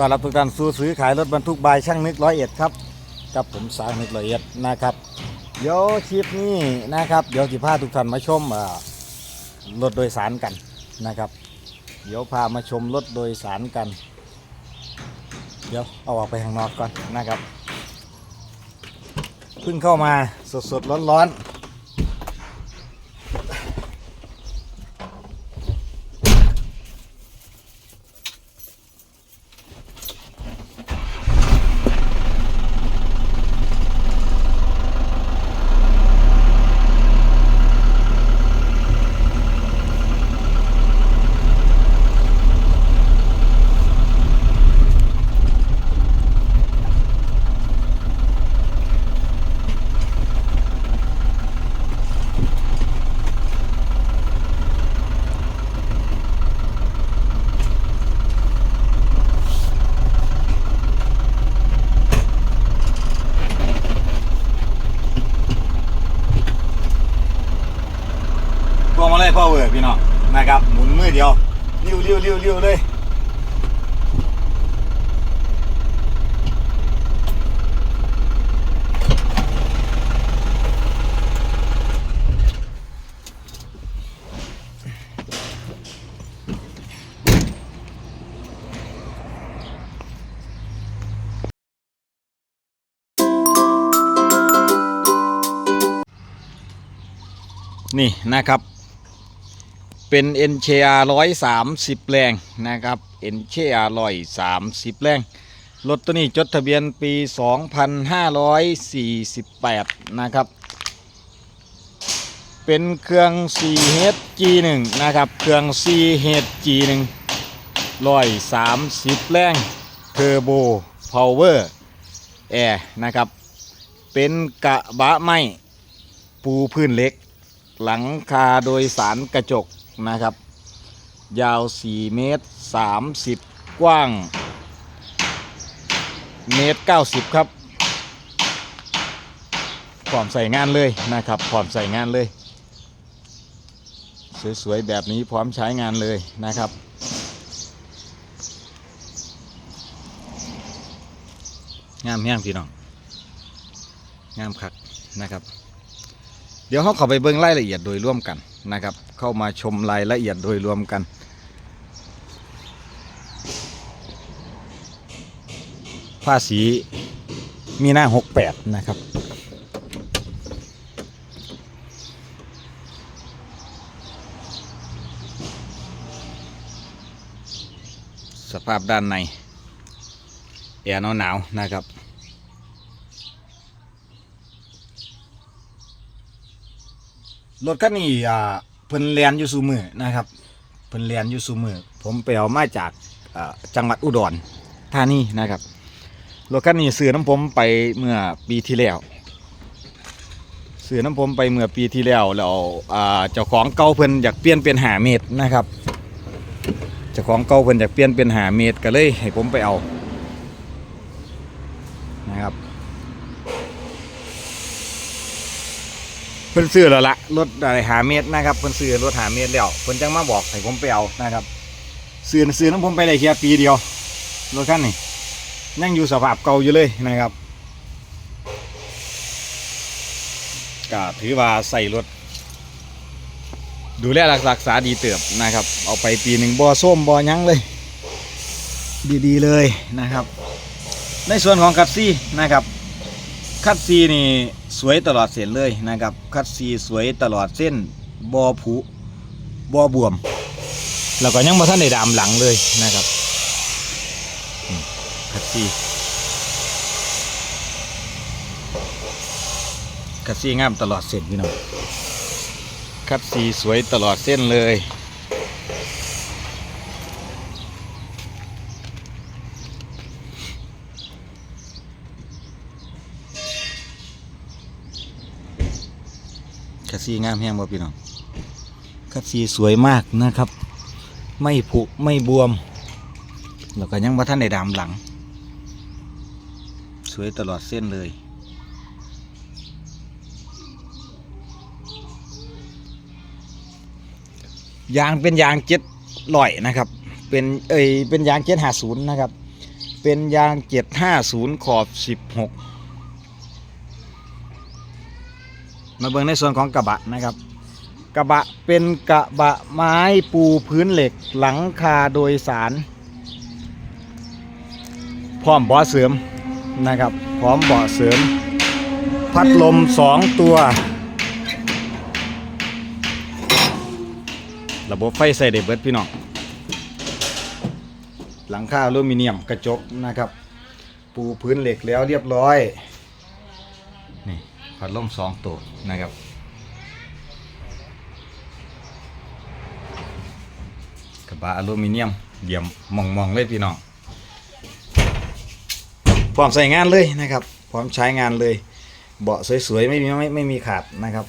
ต้อนรับทุกท่านสู่ซื้อขายรถบรรทุกบายช่างนึกร้อยเอ็ดครับกับผมสางนึกร้อยเอ็ดนะครับเดี๋ยวคลิปนี้นะครับเดี๋ยวสิพาทุกท่านมาชมรถโดยสารกันนะครับ เดี๋ยวพามาชมรถโดยสารกัน เดี๋ยวเอาออกไปข้างนอกก่อนนะครับเพิ่งเข้ามาสดๆร้อนๆ พวงมาลัยพ่อเวิร์กพี่น้องนะครับหมุนมือเดียวเลี้ยวเลี้ยวเลี้ยวเลี้ยวเลยนี่นะครับ เป็น NCR 130 แรงนะครับ NCR 130 แรง รถตัวนี้จดทะเบียนปี 2548 นะครับ เป็นเครื่อง 4HG1 นะครับ เครื่อง 4HG1 130 แรง เทอร์โบ พาวเวอร์ แอร์นะครับ เป็นกระบะไม้ปูพื้นเล็ก หลังคาโดยสารกระจก นะครับ ยาว 4 เมตร 30 กว้าง เมตร 90 ครับพร้อมใส่งานเลยนะครับพร้อมใส่งานเลย สวยๆแบบนี้พร้อมใช้งานเลยนะครับงามแห้งพี่น้องงามคักนะครับ เดี๋ยวเขาข้าไปเบิ้งรายละเอียดโดยร่วมกัน นะครับ เข้ามาชมรายละเอียดโดยรวมกันภาษีมีหน้า 68 นะครับ สภาพด้านในแอร์หนาวๆนะครับ รถคันนี้อ่าเพิ่นเรียนอยู่สูมือนะครับ เพิ่นเรียนอยู่สูมือผมไปเอามาจากอ่าจังหวัดอุดรธานีนะครับรถคันนี้ซื้อน้ำผมไปเมื่อปีที่แล้วซื้อน้ำผมไปเมื่อปีที่แล้วแล้วอ่าเจ้าของเก่าเพิ่นอยากเปลี่ยนเป็นหาเมตรนะครับเจ้าของเก่าเพิ่นอยากเปลี่ยนเป็นหาเมตรก็เลยให้ผมไปเอานะครับ พิ่นซื้อแล้วละรถอะไรหาเมตรนะครับเพิ่นซื้อรถหาเมตรแล้วเพิ่นจังมาบอกให้ผมไปเอานะครับซื้อซื้อน้ำผมไปได้แค่ปีเดียวรถคันนี้ยังอยู่สภาพเก่าอยู่เลยนะครับก็ถือว่าใส่รถ ดูแลรักษาดีเติบนะครับ เอาไปปีหนึ่งบ่อส้มบ่อยั้งเลย ดีๆเลยนะครับ ในส่วนของคัตซี่นะครับ คัดซีนี่สวยตลอดเส้นเลยนะครับ คัดซีสวยตลอดเส้นบอผุบอบวม แล้วก็ยังมาท่านได้ดามหลังเลยนะครับคัดซีคัดซีงามตลอดเส้นพี่น้องคัดซีสวยตลอดเส้นเลย คัดซีงามแห้งบ่พี่น้องคัดซีสวยมากนะครับ ไม่ผุไม่บวม แล้วก็ยังบ่ท่านได้ดามหลัง สวยตลอดเส้นเลยยางเป็นยางเจ็ดลอยนะครับ เป็นเอ้ยเป็นยางเจ็ดหาศูนย์นะครับ เป็นยาง750ขอบ16 มาเบิ่งในส่วนของกระบะนะครับ กระบะเป็นกระบะไม้ปูพื้นเหล็กหลังคาโดยสาร พร้อมเบาะเสริมนะครับ พร้อมเบาะเสริม พัดลม 2 ตัว ระบบไฟใส่ได้เบิดพี่น้องหลังคาอลูมิเนียมกระจกนะครับ ปูพื้นเหล็กแล้วเรียบร้อย พัดลมสองตัวนะครับ กระบะอลูมิเนียมเดี่ยมมองมองๆเลยพี่น้องพร้อมใส่งานเลยนะครับ พร้อมใช้งานเลย เบาะสวยๆไม่มีไม่ไม่มีขาดนะครับ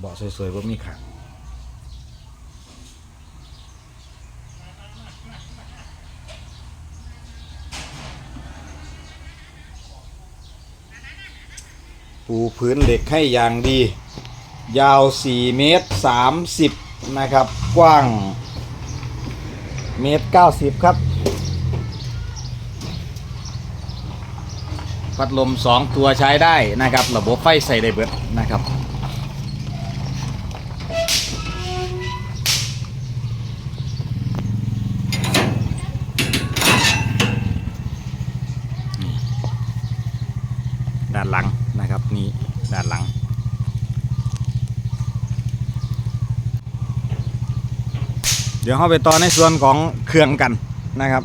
เบาะสวยๆไม่มีขาด ปูพื้นเหล็กให้อย่างดี ยาว 4 เมตร 30 นะครับ กว้างเมตร 90 ครับ พัดลม 2 ตัวใช้ได้นะครับ ระบบไฟใส่ได้เบิดนะครับ ด้านหลังนะครับนี่ด้านหลัง เดี๋ยวเราไปต่อในส่วนของเครื่องกันนะครับ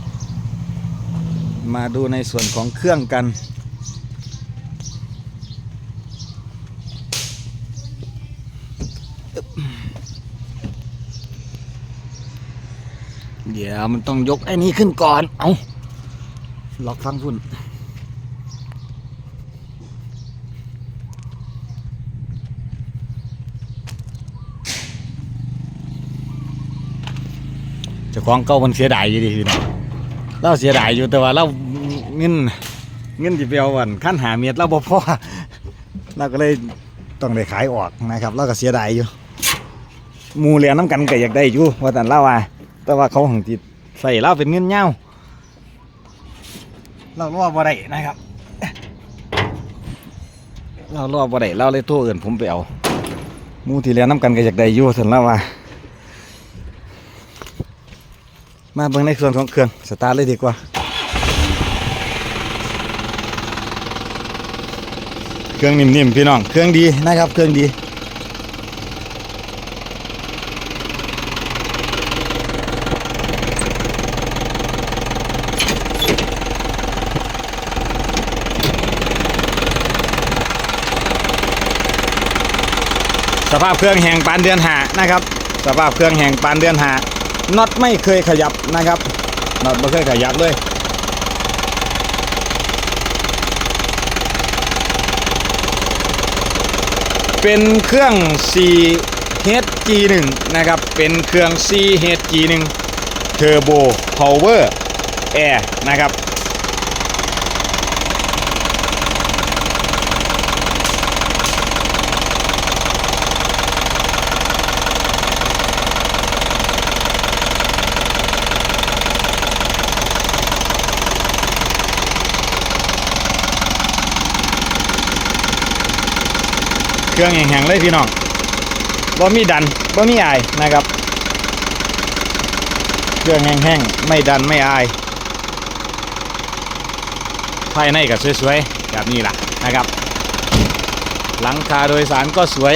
มาดูในส่วนของเครื่องกัน เดี๋ยวมันต้องยกไอ้นี้ขึ้นก่อน เอาล็อกฟังพุ่น จ้าของเก่ามันเสียดายอยู่ดีพี่น้องเราเสียดายอยู่แต่ว่าเราเงินเงินที่ไปเอาวันขั้นหาเมียดเราบ่พอเราก็เลยต้องได้ขายออกนะครับเราก็เสียดายอยู่มูเหลียน้ำกันก็อยากได้อยู่ว่าแต่เราว่าแต่ว่าเขาของจิตใส่เราเป็นเงินเง่าเรารอบ่ได้นะครับ เรารอบ่ได้เราเลยโทรเอื่นผมไปเอามูที่เหลียน้ำกันก็อยากได้อยู่สันเราว่า มาเบิ่งในส่วนของเครื่องสตาร์ทเลยดีกว่า เครื่องนิ่มๆพี่น้อง เครื่องดีนะครับ เครื่องดีสภาพเครื่องแห่งปานเดือนหานะครับ สภาพเครื่องแห่งปานเดือนหา น็อตไม่เคยขยับนะครับน็อตไม่เคยขยับเลยเป็นเครื่อง 4HG1 นะครับ เป็นเครื่อง 4HG1 Turbo Power Air นะครับ รื่องแห้งๆเลยพี่น้องบ่มีดันบ่มีอายนะครับ เครื่องแห้งๆไม่ดันไม่อายภายในก็สวยๆแบบนี้ล่ะนะครับ หลังคาโดยสารก็สวย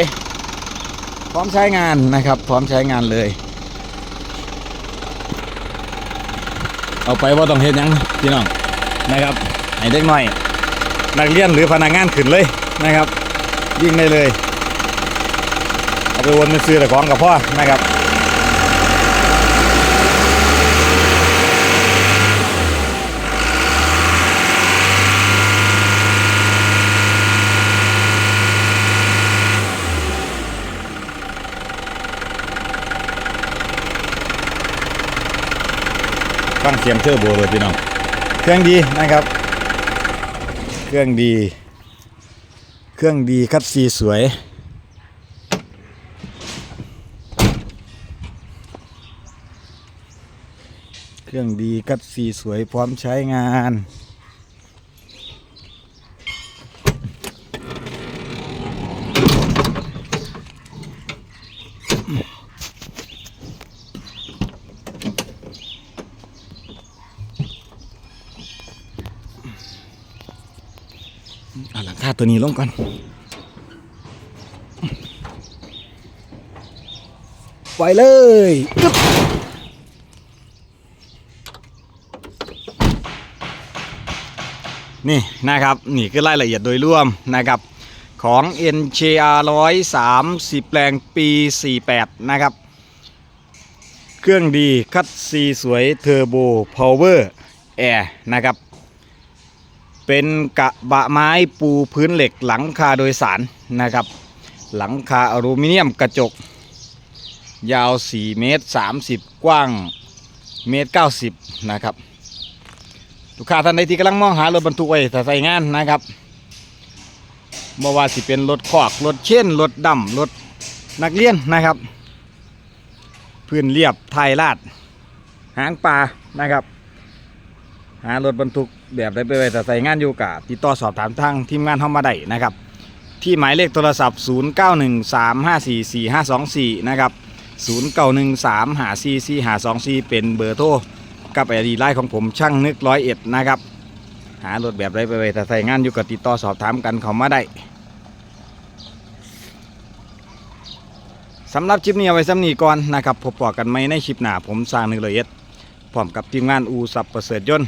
พร้อมใช้งานนะครับ พร้อมใช้งานเลย เอาไปว่าต้องเห็นยังพี่น้องนะครับให้เด็กน้อย นักเรียนหรือพนักงานขึ้นเลยนะครับ ยิงได้เลย เอาไปวนไปซื้อแต่ของกับพ่อนะครับฟังเสียงเทอร์โบเลยพี่น้อง เครื่องดีนะครับ เครื่องดี เครื่องดีคัดซีสวย เครื่องดีคัดซีสวยพร้อมใช้งาน เอาหลังคา ตัวนี้ลงก่อนไปเลยนี่นะครับนี่คือรายละเอียดโดยรวมนะครับของ NCR 130แรงปี 48 นะครับ เครื่องดีคัดซีสวยเทอร์โบพาวเวอร์แอร์นะครับ เป็นกระบะไม้ปูพื้นเหล็กหลังคาโดยสารนะครับ หลังคาอลูมิเนียมกระจก ยาว 4 เมตร 30 กว้างเมตร 90 นะครับ ลูกค้าท่านใดที่กำลังมองหารถบรรทุกไว้ถ้าใส่งานนะครับเมื่อว่าสิเป็นรถคอกรถเช่นรถดำรถนักเรียนนะครับ พื้นเรียบไทยลาด หางปลานะครับ หารถบรรทุกแบบได้ไปไว้แต่ใส่งานอยู่กะติดต่อสอบถามทางทีมงานเข้ามาได้นะครับ ที่หมายเลขโทรศัพท์ 0913544524 นะครับ 0913544524 เป็นเบอร์โทรกับไอดีไลน์ของผมช่างนึกร้อยเอ็ดนะครับ หารถแบบได้ไปไว้แต่ใส่งานอยู่กับติดต่อสอบถามกันเข้ามาได้สำหรับคลิปนี้เอาไว้ซ้ำนี้ก่อนนะครับพบปะกันไหมในคลิปหน้าผมสร้างหนึกร้อยเอ็ดพร้อมกับทีมงานอูสับประเสริฐยนต์